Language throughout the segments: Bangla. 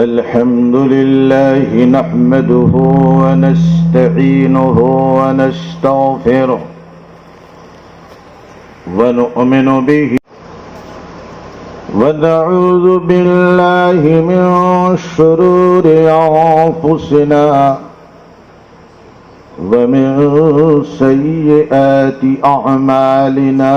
الحمد لله نحمده ونستعينه ونستغفره ونؤمن به ونعوذ بالله من شرور أنفسنا ومن سيئات أعمالنا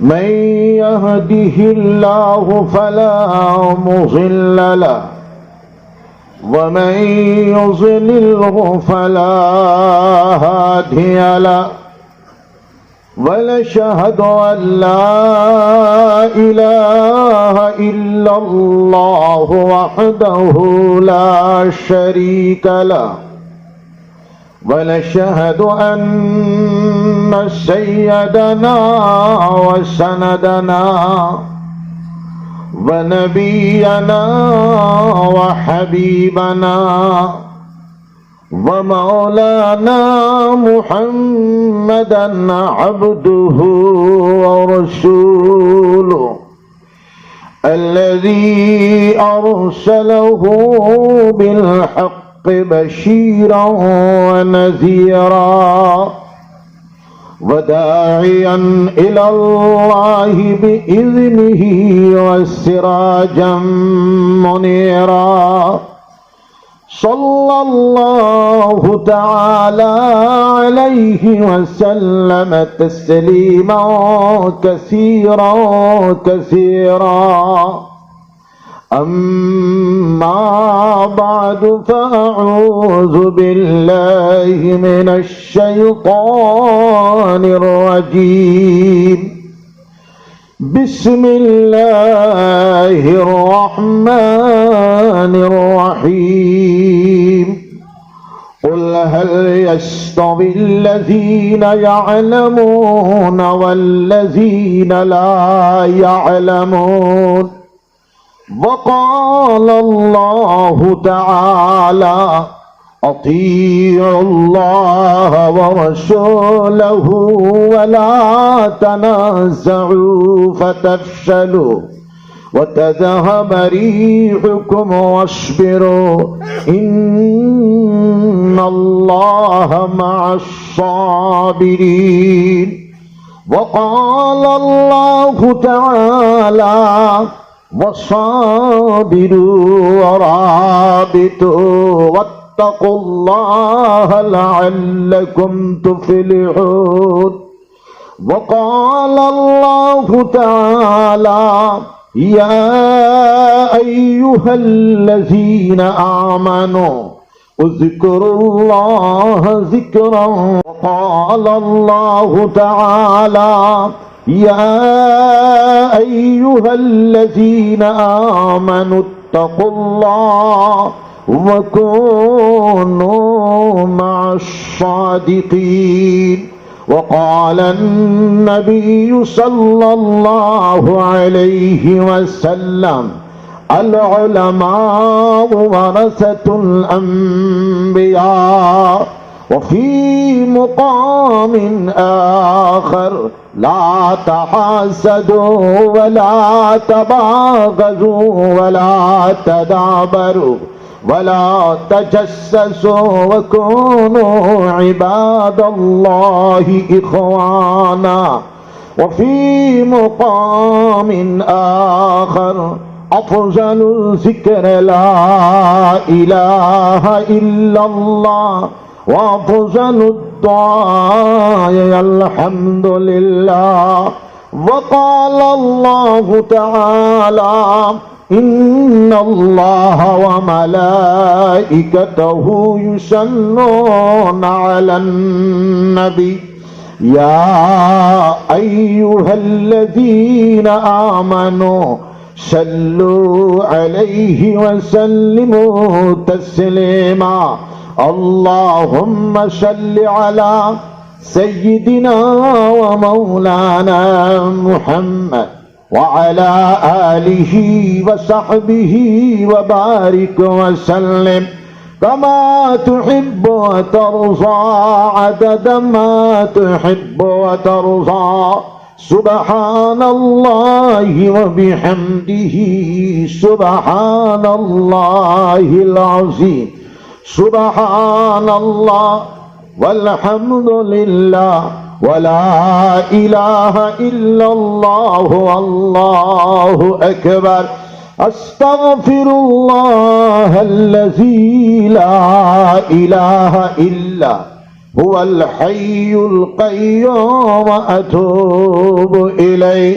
من يهده الله فلا مضل له ومن يضلله فلا هادي له. ونشهد أن لا إله إلا الله وحده لا شريك له. ونشهد أن سيدنا وسندنا ونبينا وحبيبنا ومولانا محمدا عبده ورسوله الذي أرسله بالحق بشيرا ونذيرا وداعيا إلى الله بإذنه وسراجا منيرا. صلى الله تعالى عليه وسلم تسليما كثيرا كثيرا. أما بعد فأعوذ بالله من الشيطان الرجيم. بسم الله الرحمن الرحيم. قل هل يستوي الذين يعلمون والذين لا يعلمون؟ وقال الله تعالى أطيعوا الله ورسوله ولا تنازعوا فتفشلوا وتذهب ريحكم واصبروا إن الله مع الصابرين. وقال الله تعالى وصابروا ورابطوا واتقوا الله لعلكم تفلحون. وقال الله تعالى يا أيها الذين آمنوا اذكروا الله ذكرا. وقال الله تعالى يا أيها الذين آمنوا اتقوا الله وكونوا مع الصادقين. وقال النبي صلى الله عليه وسلم العلماء ورثة الأنبياء وفي مقام آخر لا تحاسدوا ولا تباغضوا ولا تدابروا ولا تجسسوا وكونوا عباد الله إخوانا وفي مقام آخر أفضل الذكر لا إله إلا الله وأفضل الدعاء الحمد لله وقال الله تعالى إن الله وملائكته يصلون على النبي. يا أيها الذين آمنوا صلوا عليه وسلموا تسليما. اللهم صل على سيدنا ومولانا محمد وعلى آله وصحبه وبارك وسلم. كما تحب وترضى عدد ما تحب وترضى. سبحان الله وبحمده سبحان الله العظيم. سبحان الله والحمد لله ولا إله إلا الله والله أكبر أستغفر الله الذي لا إله إلا هو الحي القيوم أتوب إليه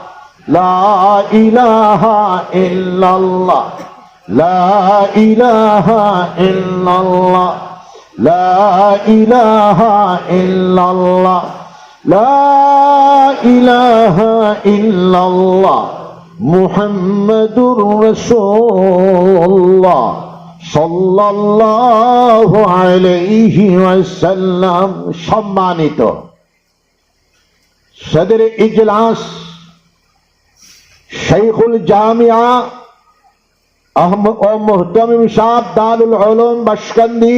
লা ইলাহা ইল্লাল্লাহ। লা ইলাহা ইল্লাল্লাহ। লা ইলাহা ইল্লাল্লাহ। লা ইলাহা ইল্লাল্লাহ। মুহাম্মাদুর রাসূলুল্লাহ। সাল্লাল্লাহু আলাইহি ওয়াসাল্লাম সম্মানিত। সদর ইজলাস শাইখুল জামিয়া মোহতমিম সাহ দারুল আলম বাসকান্দি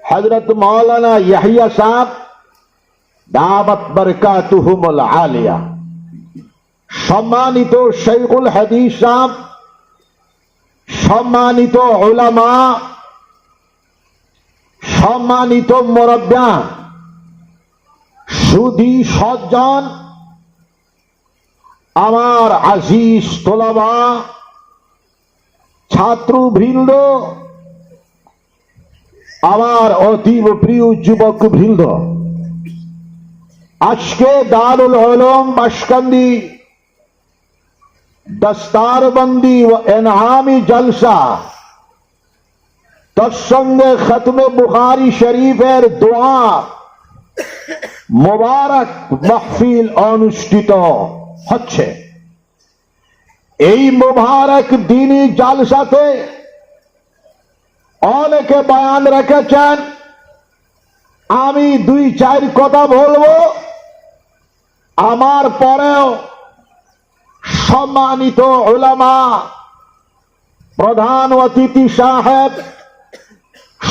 হজরত মৌলানা ইয়াহিয়া সাহ দাবাত বরকাতুহুমুল আলিয়া। সম্মানিত শৈকুল হাদিস সাহ সম্মানিত ওলামা সম্মানিত মোরব্যা সুধী সজ্জন আমার আজিজ তোলাবা ছাত্রবৃন্দ, আমার অতীব প্রিয় যুবক বৃন্দ আজকে দারুল উলুম বাসকান্দি দস্তারবন্দি ও এনহামি জলসা তৎসঙ্গে খতমে বুখারি শরীফের দোয়া, মোবারক মাহফিল অনুষ্ঠিত। হচ্ছে। এই মোবারক দিনী জালসাতে অনেকে বয়ান রেখেছেন, আমি দুই চার কথা বলব। আমার পরেও সম্মানিত ওলামা, প্রধান অতিথি সাহেব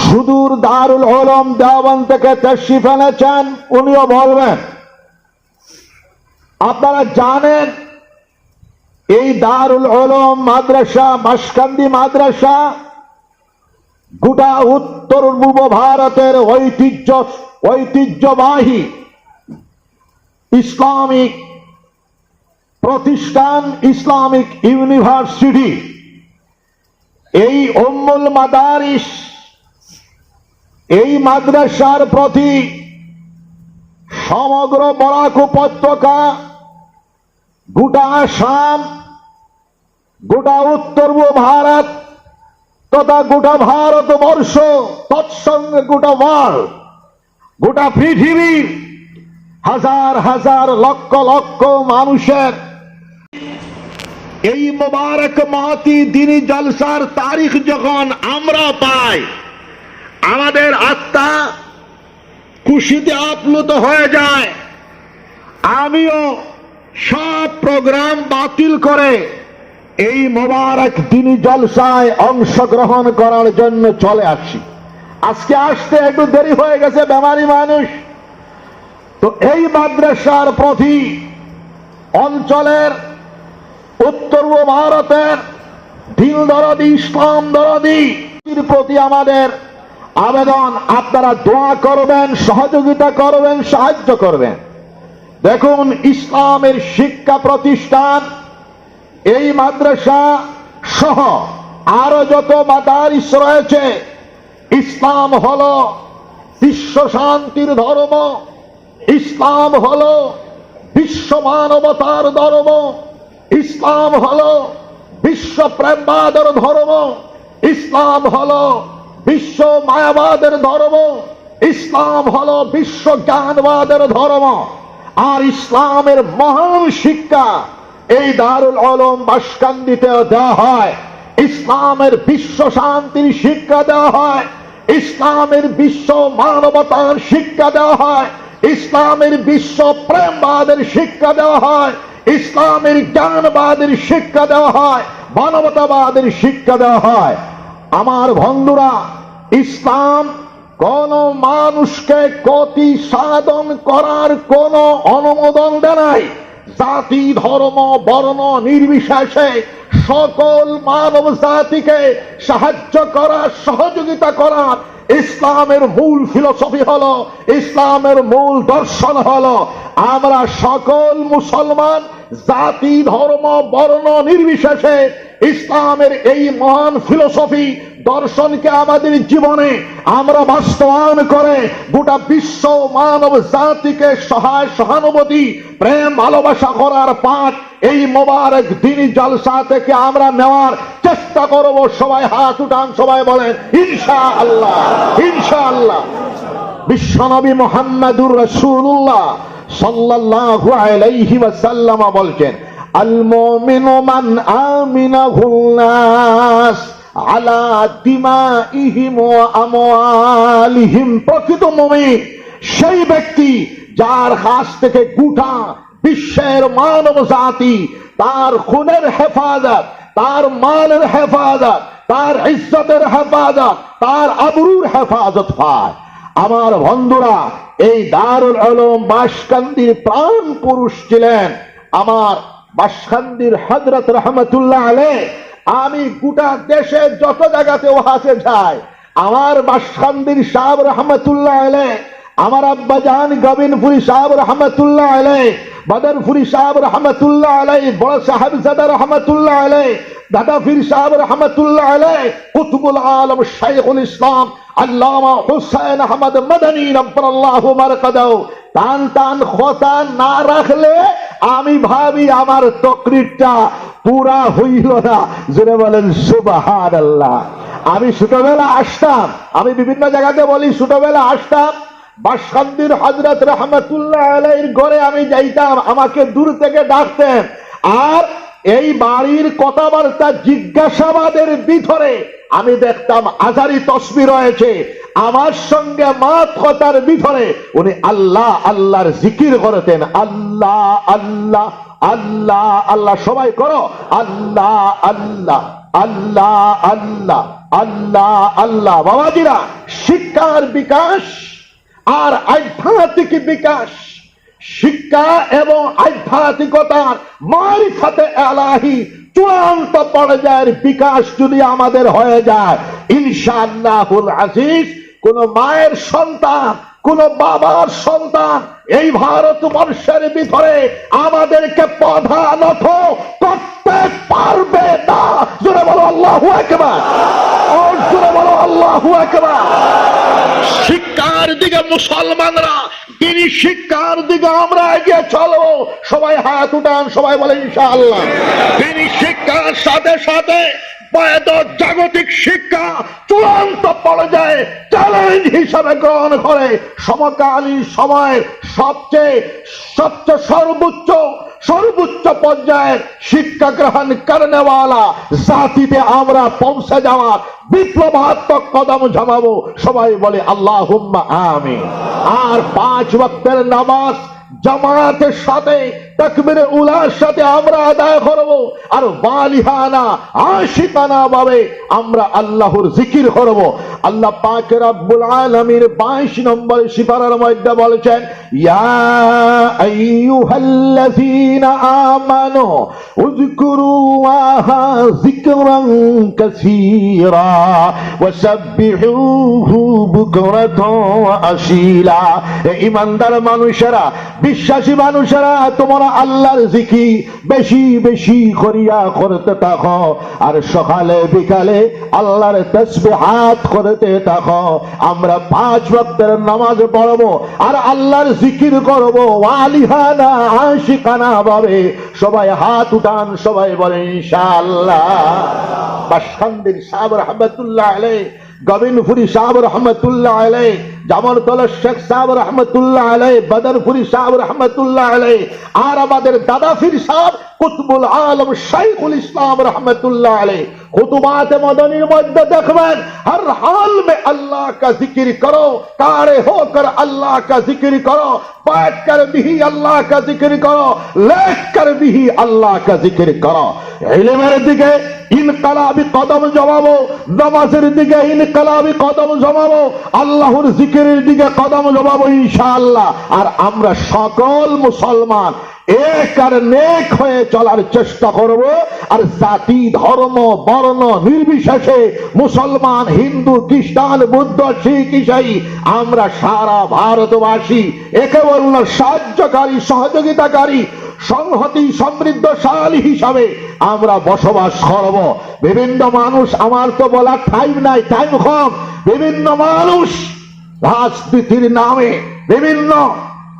সুদূর দারুল হলম দেওয়ান থেকে তশরিফ এনেছেন উনিও বলবেন আপনারা জানেন, এই দারুল হলম মাদ্রাসা, মাসকান্দি মাদ্রাসা গোটা উত্তর পূর্ব ভারতের ঐতিহ্য, ঐতিহ্যবাহী ইসলামিক প্রতিষ্ঠান, ইসলামিক ইউনিভার্সিটি। এই উম্মুল মাদারিস, এই মাদ্রাসার প্রতি সমগ্র বরাক উপত্যকা গোটা আসাম, গোটা উত্তর ভারত, তথা গোটা ভারতবর্ষ, তৎসঙ্গে গোটা ওয়ার্ল্ড গোটা পৃথিবীর হাজার হাজার লক্ষ লক্ষ মানুষের এই মোবারক মহতি দিনী জলসার তারিখ যখন আমরা পাই, আমাদের আত্মা খুশিতে আপ্লুত হয়ে যায়। আমিও সব প্রোগ্রাম বাতিল করে এই মোবারক দিনী জলসায় অংশগ্রহণ করার জন্য চলে আসছি আজকে আসতে একটু দেরি হয়ে গেছে, বেমারি মানুষ। তো এই মাদ্রাসার প্রতি অঞ্চলের উত্তর ভারতের দিন দরদি, ইসলাম দরদি প্রতি আমাদের আবেদন, আপনারা দোয়া করবেন, সহযোগিতা করবেন, সাহায্য করবেন। দেখুন, ইসলামের শিক্ষা প্রতিষ্ঠান, এই মাদ্রাসা সহ আরও যত মাদারিস রয়েছে, ইসলাম হল বিশ্ব শান্তির ধর্ম, ইসলাম হল বিশ্ব মানবতার ধর্ম, ইসলাম হল বিশ্ব প্রেমবাদের ধর্ম, ইসলাম হল বিশ্ব মায়াবাদের ধর্ম, ইসলাম হল বিশ্ব জ্ঞানবাদের ধর্ম। আর ইসলামের মহান শিক্ষা এই দারুল আলম বাসকান্দিতে দেওয়া হয়। ইসলামের বিশ্ব শান্তির শিক্ষা দেওয়া হয়। ইসলামের বিশ্ব মানবতার শিক্ষা দেওয়া হয়। ইসলামের বিশ্ব প্রেমবাদের শিক্ষা দেওয়া হয়। ইসলামের জ্ঞানবাদের শিক্ষা দেওয়া হয়। মানবতাবাদের শিক্ষা দেওয়া হয়। আমার বন্ধুরা, ইসলাম কোন মানুষকে ক্ষতি সাধন করার কোন অনুমোদন দেয় জাতি, ধর্ম, বর্ণ নির্বিশেষে সকল মানব জাতিকে সাহায্য করা, সহযোগিতা করা ইসলামের মূল ফিলোসফি হলো, ইসলামের মূল দর্শন হলো, আমরা সকল মুসলমান জাতি, ধর্ম, বর্ণ নির্বিশেষে ইসলামের এই মহান ফিলোসফি দর্শনকে আমাদের জীবনে আমরা বাস্তবায়ন করে গোটা বিশ্ব মানব জাতিকে সহায় সহানুভূতি, প্রেম, ভালোবাসা করার পাঠ এই মোবারক দিনী জলসা থেকে আমরা নেওয়ার চেষ্টা করব। সবাই হাত উঠান, সবাই বলেন ইনশা আল্লাহ ইনশা আল্লাহ বিশ্বনবী মোহাম্মদুর রসুল্লাহ ওয়াসাল্লাম বলছেন আল মান আমিনাহুন নাস আলা দিমাইহিম প্রকৃত মুমিন সেই ব্যক্তি যার কাছ থেকে গোটা বিশ্বের মানব জাতি, তার খুনের হেফাজত, তার মালের হেফাজত, তার ইজ্জতের হেফাজত, তার আবরুর হেফাজত পায় আমার বন্ধুরা, এই দারুল আলম বাসকান্দির প্রাণ পুরুষ ছিলেন আমার বাসকান্দির হজরত রহমতুল্লাহ আলে আমি গোটা দেশে যত জায়গাতে ওহাসে যাই, আমার বাসকান্দির সাহেব রহমতুল্লাহ আলে আমার আব্বা জান গবিনপুরি সাহেব রহমতুল্লাহ আলে বদরপুরি সাহেব রহমতুল্লাহ আলাই বড় সাহেব জাদা রহমতুল্লাহ আলাই দাদা ফির সাহেব রহমতুল্লাহ আলাই কুতুবুল আলম শাইখুল ইসলাম, আল্লামা হুসাইন আহমদ মদনী রব্বাল্লাহু মারকাদাও টান টান খোতা না রাখলে আমি ভাবি আমার তকরিরটা পুরা হইল না। জেনে বলেন সুবাহান আল্লাহ আমি ছোটবেলা আসতাম, আমি বিভিন্ন জায়গাতে বলি, ছোটবেলা আসতাম বাসকান্দির হজরত রহমতুল্লাহ ঘরে আমি যাইতাম, আমাকে দূর থেকে ডাকতেন। আর এই বাড়ির কথাবার্তা জিজ্ঞাসাবাদের ভিতরে আমি দেখতাম আজারি তসবি রয়েছে। আমার সঙ্গে মাত কথার ভিতরে উনি আল্লাহ, আল্লাহর জিকির করতেন। আল্লাহ আল্লাহ আল্লাহ আল্লাহ, সবাই করো। আল্লাহ আল্লাহ আল্লাহ আল্লাহ আল্লাহ আল্লাহ। বাবাজিরা, শিক্ষার বিকাশ আর আধ্যাত্মিক বিকাশ। শিক্ষা এবং আধ্যাত্মিকতার মারিফাতে এলাহি চূড়ান্ত পর্যায়ের বিকাশ যদি আমাদের হয়ে যায়, ইনশাআল্লাহুল আজিজ কোন মায়ের সন্তান, কোন বাবার সন্তান এই ভারত বর্ষের ভিতরে আমাদেরকে প্রধানত করতে পারবে না। জোরে বলো, আল্লাহু জোরে বলো, আল্লাহু শিক্ষার দিকে মুসলমানরা তিনি শিক্ষার দিকে আমরা এগিয়ে চলবো, সবাই হাত উঠান, সবাই বলে, ইনশাআল্লাহ। তিনি শিক্ষার সাথে সাথে জাগতিক শিক্ষা চূড়ান্ত পর্যায়ে চ্যালেঞ্জ হিসাবে গ্রহণ করে। সমকালীন সময়ের সবচেয়ে সবচেয়ে সর্বোচ্চ সর্বোচ্চ পর্যায়ের শিক্ষা গ্রহণ করেনেওয়ালা জাতিতে আমরা পৌঁছে যাওয়ার বিপ্লবাত্মক কদম জমাবো সবাই বলে আল্লাহ আমি আর পাঁচ ভক্তের নামাজ জামাতের সাথে তকবির উলার সাথে আমরা আদায় করব। আর বালিহানা আশিকানা ভাবে আমরা আল্লাহর জিকির করব। আল্লাহ পাক রব্বুল আলামিন 22 নম্বর সিপারার মধ্যে বলেছেন এ মানুষেরা, বিশ্বাসী মানুষেরা, তোমরা আল্লাহর জিকির বেশি বেশি করিয়া করতে থাকো। আর সকালে, বিকালে আল্লাহর তসবিহাত করতে থাকো। আমরা পাঁচ ওয়াক্তের নামাজ পড়ব আর আল্লাহর জিকির করব। ওয়ালিহানা আশিকানা ভাবে। সবাই হাত উঠান, সবাই বলেন, ইনশাআল্লাহ। বাসখান্দির সাহেব রহমতুল্লাহ আলাই গবিনপুরি সাহেব রহমতুল্লাহ আলাই জামরতলা শেখ সাহেব রহমতুল্লাহ আলাই বদরপুরি সাহেব রহমতুল্লাহ আলাই আর আমাদের দাদাফির সাহেব কুতবুল আলম শাইখুল ইসলাম রহমতুল্লাহ আলাই खुतबात मदनी मध्य देखबन हर हाल में अल्लाह का जिक्र करो कारे होकर अल्लाह का जिक्र करो बैठ कर भी अल्लाह का जिक्र करो लेट कर भी अल्लाह का जिक्र करो इल्मेर दिके ইনকালাবি কদম জমাবো নামাজের দিকে ইনকালাবি কদম জমাবো আল্লাহর জিকিরের দিকে কদম জমাবো ইনশাআল্লাহ আর আমরা সকল মুসলমান এক আর নেক হয়ে চলার চেষ্টা করব, আর জাতি, ধর্ম, বর্ণ নির্বিশেষে মুসলমান, হিন্দু, খ্রিস্টান, বুদ্ধ, শিখ, ইসাই, আমরা সারা ভারতবাসী একে বলল সাহায্যকারী, সহযোগিতাকারী, সংহতি, সমৃদ্ধশালী হিসাবে আমরা বসবাস করব। বিভিন্ন মানুষ, আমার তো বলার টাইম নাই টাইম কম। বিভিন্ন মানুষ রাজনীতির নামে বিভিন্ন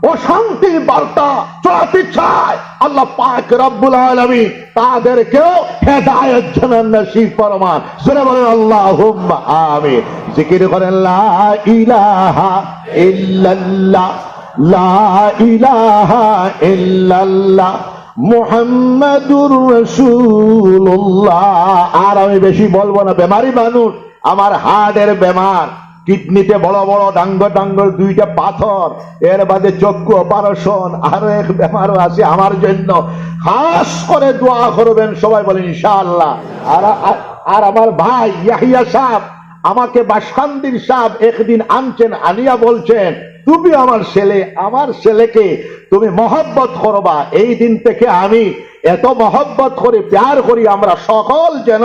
অশান্তির বার্তা চড়াতে চায়। আল্লাহ পাক রব্বুল আলমী তাদেরকেও হেদায়ত জানান নসিব ফরমান। শুনে বলেন আল্লাহ আমি জিকির করেন, লা ইলাহা ইল্লাল্লাহ। লা ইলাহা ইল্লাল্লাহ। মুহাম্মাদুর রাসূলুল্লাহ। আর আমি বেশি বলব না, বেমারি মানুষ, আমার হার্টের বেমার। কিডনিতে বড় বড় ডাঙ্গ ডাঙ্গর দুইটা পাথর, এর বাদে চক্ষু অপারেশন, আরও এক বেমারও আছে আমার জন্য। খাস করে দোয়া করবেন, সবাই বলেন, ইনশাআল্লাহ। আর, আর- আমার ভাই ইয়াহিয়া সাহেব, আমাকে বাসখান্দির সাহেব একদিন আনছেন, আনিয়া বলছেন, তুমি আমার ছেলে, আমার ছেলেকে তুমি মহব্বত করবা। এই দিন থেকে আমি এত মহব্বত করি প্যার করি, আমরা সকল যেন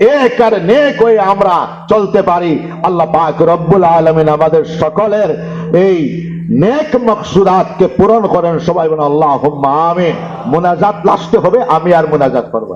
এক কারণে হয়ে আমরা চলতে পারি? আল্লাহ পাক রব্বুল আলমিন আমাদের সকলের এই নেক মকসুদাতকে পূরণ করেন। সবাই বলেন আল্লাহ আমিন। মোনাজাত লাস্টে হবে, আমি আর মোনাজাত করব